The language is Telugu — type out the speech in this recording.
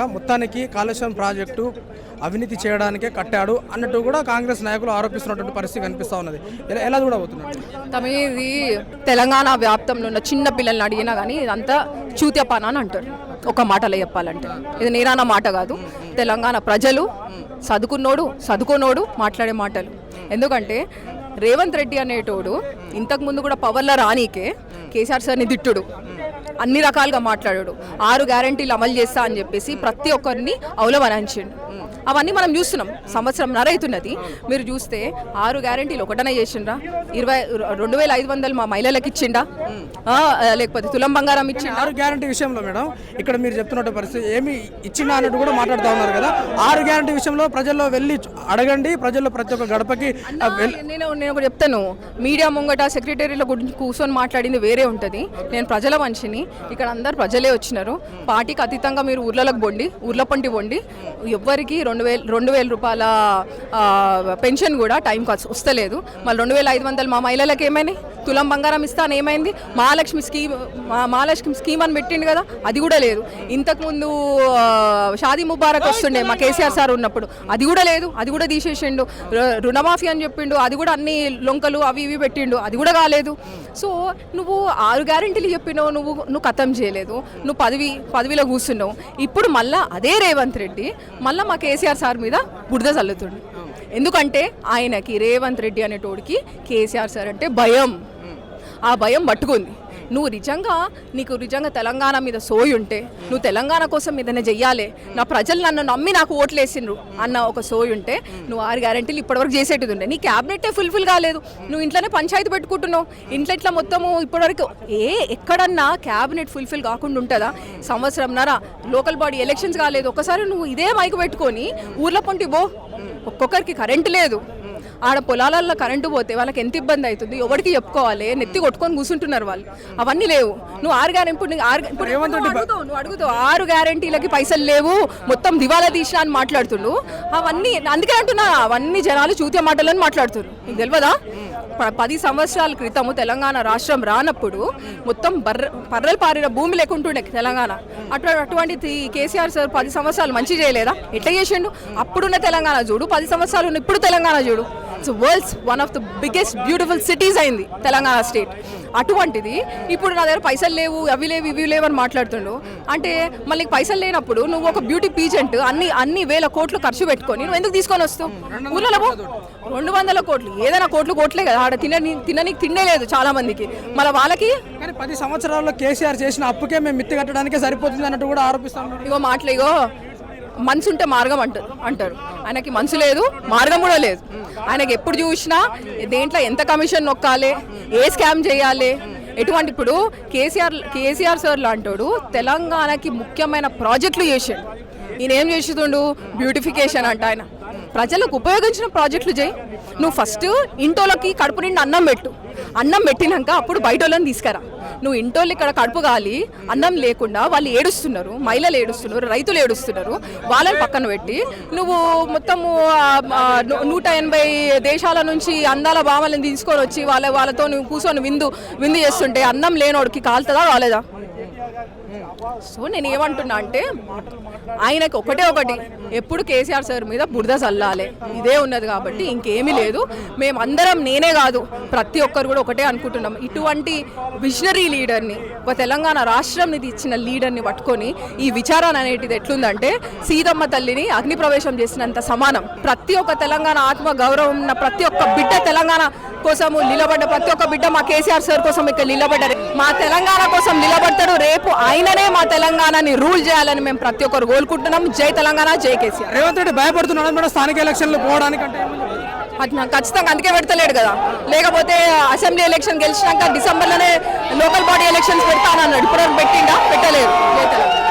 మొత్తానికి కాళేశ్వరం ప్రాజెక్టు అవినీతి చేయడానికే కట్టాడు అన్నట్టు కూడా కాంగ్రెస్ నాయకులు ఆరోపిస్తున్నటువంటి పరిస్థితి కనిపిస్తూ ఉన్నది. ఎలా ఎలా చూడబోతున్నారు తమ ఇది తెలంగాణ వ్యాప్తంలో ఉన్న చిన్న పిల్లల్ని అడిగినా కానీ ఇదంతా చూత్యపాన అని అంటారు. ఒక మాటలో చెప్పాలంటే. ఇది నేరాన మాట కాదు. తెలంగాణ ప్రజలు చదువుకున్నోడు చదువుకోనోడు మాట్లాడే మాటలు. ఎందుకంటే రేవంత్ రెడ్డి అనేటోడు ఇంతకు ముందు కూడా పవర్లో రానీకే కేసీఆర్ సార్ని దిట్టుడు అన్ని రకాలుగా మాట్లాడాడు. ఆరు గ్యారంటీలు అమలు చేస్తా అని చెప్పేసి ప్రతి ఒక్కరిని అవలవనంచిండు. అవన్నీ మనం చూస్తున్నాం. సంవత్సరం నర అవుతున్నది మీరు చూస్తే ఆరు గ్యారంటీలు ఒకటనే చేసిండ్రా. ఇరవై రెండు వేల ఐదు వందలు మా మహిళలకు ఇచ్చిండా? లేకపోతే తులం బంగారం ఇచ్చిండా? ఆరు గ్యారంటీ విషయంలో మేడం ఇక్కడ మీరు చెప్తున్నట్టు పరిస్థితి ఏమి ఇచ్చిందా అన్నట్టు కూడా మాట్లాడుతూ ఉన్నారు కదా. ఆరు గ్యారంటీ విషయంలో ప్రజల్లో వెళ్ళి అడగండి. ప్రజల్లో ప్రతి ఒక్క గడపకి నేను నేను ఒకటి చెప్తాను. మీడియా ముంగట సెక్రటరీల గురించి కూర్చొని మాట్లాడింది వేరే ఉంటుంది. నేను ప్రజల మనిషిని. ఇక్కడ అందరు ప్రజలే వచ్చినారు. పార్టీకి అతీతంగా మీరు ఊర్లలోకి బొండి ఊర్ల పంటి బొండి ఎవ్వరికి రెండు రెండు వేల రెండు వేల రూపాయల పెన్షన్ కూడా టైంకి వస్తలేదు. మళ్ళీ రెండు వేల ఐదు వందలు మా మహిళలకు ఏమైనాయి తులం బంగారం ఇస్తాను ఏమైంది? మహాలక్ష్మి స్కీమ్ మహాలక్ష్మి స్కీమ్ అని పెట్టిండు కదా అది కూడా లేదు. ఇంతకుముందు షాదీ ముబారక్ వస్తుండే మా కేసీఆర్ సార్ ఉన్నప్పుడు. అది కూడా లేదు అది కూడా తీసేసిండు. రుణమాఫీ అని చెప్పిండు అది కూడా అన్ని లొంకలు అవి ఇవి పెట్టిండు అది కూడా కాలేదు. సో నువ్వు ఆరు గ్యారెంటీలు చెప్పినావు నువ్వు నువ్వు కథం చేయలేదు నువ్వు పదవి పదవిలో కూర్చున్నావు. ఇప్పుడు మళ్ళా అదే రేవంత్ రెడ్డి మళ్ళీ మా కేసీఆర్ సార్ మీద బురద చల్లుతుండు. ఎందుకంటే ఆయనకి రేవంత్ రెడ్డి అనేటోడికి కేసీఆర్ సార్ అంటే భయం. ఆ భయం పట్టుకుంది. నువ్వు నిజంగా నీకు నిజంగా తెలంగాణ మీద సోయి ఉంటే నువ్వు తెలంగాణ కోసం ఏదైనా చెయ్యాలి. నా ప్రజలు నన్ను నమ్మి నాకు ఓట్లేసిండ్రు అన్న ఒక సోయి ఉంటే నువ్వు ఆరు గ్యారెంటీలు ఇప్పటివరకు చేసేటిది ఉండే నీ క్యాబినెట్టే ఫుల్ఫిల్ కాలేదు. నువ్వు ఇంట్లోనే పంచాయతీ పెట్టుకుంటున్నావు. ఇంట్లో ఇట్లా మొత్తము ఇప్పటివరకు ఏ ఎక్కడన్నా క్యాబినెట్ ఫుల్ఫిల్ కాకుండా ఉంటుందా? సంవత్సరంన్నర లోకల్ బాడీ ఎలక్షన్స్ కాలేదు. ఒకసారి నువ్వు ఇదే మైకు పెట్టుకొని ఊర్లో పొంటి బో ఒక్కొక్కరికి కరెంట్ లేదు. ఆడ పొలాలలో కరెంటు పోతే వాళ్ళకి ఎంత ఇబ్బంది అవుతుంది? ఎవరికి చెప్పుకోవాలి? నెత్తి కొట్టుకొని కూర్చుంటున్నారు వాళ్ళు. అవన్నీ లేవు. నువ్వు ఆరు గ్యారెంటీ ఇప్పుడు ఆరు అడుగుతావు నువ్వు అడుగుతావు. ఆరు గ్యారెంటీలకి పైసలు లేవు. మొత్తం దివాలా తీసినా అని మాట్లాడుతుండు. అవన్నీ అందుకే అంటున్నా అవన్నీ జనాలు చూతే మాటలని మాట్లాడుతున్నారు నీకు తెలియదా? పది సంవత్సరాల క్రితము తెలంగాణ రాష్ట్రం రానప్పుడు మొత్తం బర్ర పర్రలు పారిన భూమి లేకుంటుండే తెలంగాణ. అటు అటువంటి కేసీఆర్ సార్ పది సంవత్సరాలు మంచి చేయలేదా? ఎట్లా చేసిండు? అప్పుడున్న తెలంగాణ చూడు. పది సంవత్సరాలు ఇప్పుడు తెలంగాణ చూడు. It's world's one of the biggest beautiful cities అయింది తెలంగాణ స్టేట్ అటువంటిది ఇప్పుడు నా దగ్గర పైసలు లేవు అవి లేవు ఇవి లేవు అని మాట్లాడుతుండు. అంటే మళ్ళీ పైసలు లేనప్పుడు నువ్వు ఒక బ్యూటీ పీజెంట్ అన్ని అన్ని వేల కోట్లు ఖర్చు పెట్టుకొని నువ్వు ఎందుకు తీసుకొని వస్తావు? ఊళ్ళలో. రెండు వందల కోట్లు ఏదైనా కోట్లు కోట్లే కదా. ఆడ తినని తిననీకి తిండే లేదు చాలా మందికి. మళ్ళీ వాళ్ళకి? కానీ పది సంవత్సరాల్లో కేసీఆర్ చేసిన అప్పుకే మేము మిత్తి కట్టడానికే సరిపోతుంది అన్నట్టు కూడా ఆరోపిస్తా ఇగో మాటలు ఇగో. మనసు ఉంటే మార్గం అంటారు అంటారు. ఆయనకి మనసు లేదు మార్గం కూడా లేదు. ఆయనకి ఎప్పుడు చూసినా దేంట్లో ఎంత కమిషన్ నొక్కాలి ఏ స్కామ్ చేయాలి. ఎటువంటి ఇప్పుడు కేసీఆర్ కేసీఆర్ సార్ లాంటోడు తెలంగాణకి ముఖ్యమైన ప్రాజెక్టులు చేసాడు. ఈయన ఏం చేస్తుండు బ్యూటిఫికేషన్ అంట ఆయన. ప్రజలకు ఉపయోగించిన ప్రాజెక్టులు చేయి. నువ్వు ఫస్ట్ ఇంటోళ్ళకి కడుపు నిండి అన్నం పెట్టు. అన్నం పెట్టినాక అప్పుడు బయట వాళ్ళని తీసుకురా. నువ్వు ఇంటోళ్ళు ఇక్కడ కడుపు గాలి అన్నం లేకుండా వాళ్ళు ఏడుస్తున్నారు మహిళలు ఏడుస్తున్నారు రైతులు ఏడుస్తున్నారు వాళ్ళని పక్కన పెట్టి నువ్వు మొత్తము నూట ఎనభై దేశాల నుంచి అందాల భావాలను తీసుకొని వచ్చి వాళ్ళ వాళ్ళతో నువ్వు కూర్చొని విందు విందు చేస్తుంటే అన్నం లేనోడికి కాలుతుందా కాలేదా సో నేను ఏమంటున్నా అంటే ఆయనకి ఒకటే ఒకటి ఎప్పుడు కేసీఆర్ సార్ మీద బురద చల్లాలి ఇదే ఉన్నది కాబట్టి ఇంకేమీ లేదు. మేమందరం నేనే కాదు ప్రతి ఒక్కరు కూడా ఒకటే అనుకుంటున్నాం. ఇటువంటి విజనరీ లీడర్ని ఒక తెలంగాణ రాష్ట్రంని ఇచ్చిన లీడర్ని పట్టుకొని ఈ విచారణ అనేటిది ఎట్లుందంటే సీతమ్మ తల్లిని అగ్ని ప్రవేశం చేసినంత సమానం. ప్రతి ఒక్క తెలంగాణ ఆత్మ గౌరవం ఉన్న ప్రతి ఒక్క బిడ్డ తెలంగాణ కోసము నిలబడ్డ ప్రతి ఒక్క బిడ్డ మా కేసీఆర్ సార్ కోసం ఇక్కడ నిలబడ్డారు. మా తెలంగాణ కోసం నిలబడతారు రేపు ఆయననే మా తెలంగాణని రూల్ చేయాలని మేము ప్రతి ఒక్కరు కోలుకుంటున్నాం జై తెలంగాణ జై కేసీఆర్. రేవంత్ రెడ్డి భయపడుతున్నాడు. మేడం స్థానిక ఎలక్షన్లు పోవడానికి అంటే అది నాకు ఖచ్చితంగా అందుకే పెడతలేడు కదా. లేకపోతే అసెంబ్లీ ఎలక్షన్ గెలిచినాక డిసెంబర్లోనే లోకల్ బాడీ ఎలక్షన్స్ పెడతానన్నాడు. ఇప్పుడు పెట్టిండా? పెట్టలేదు. జై తెలంగాణ.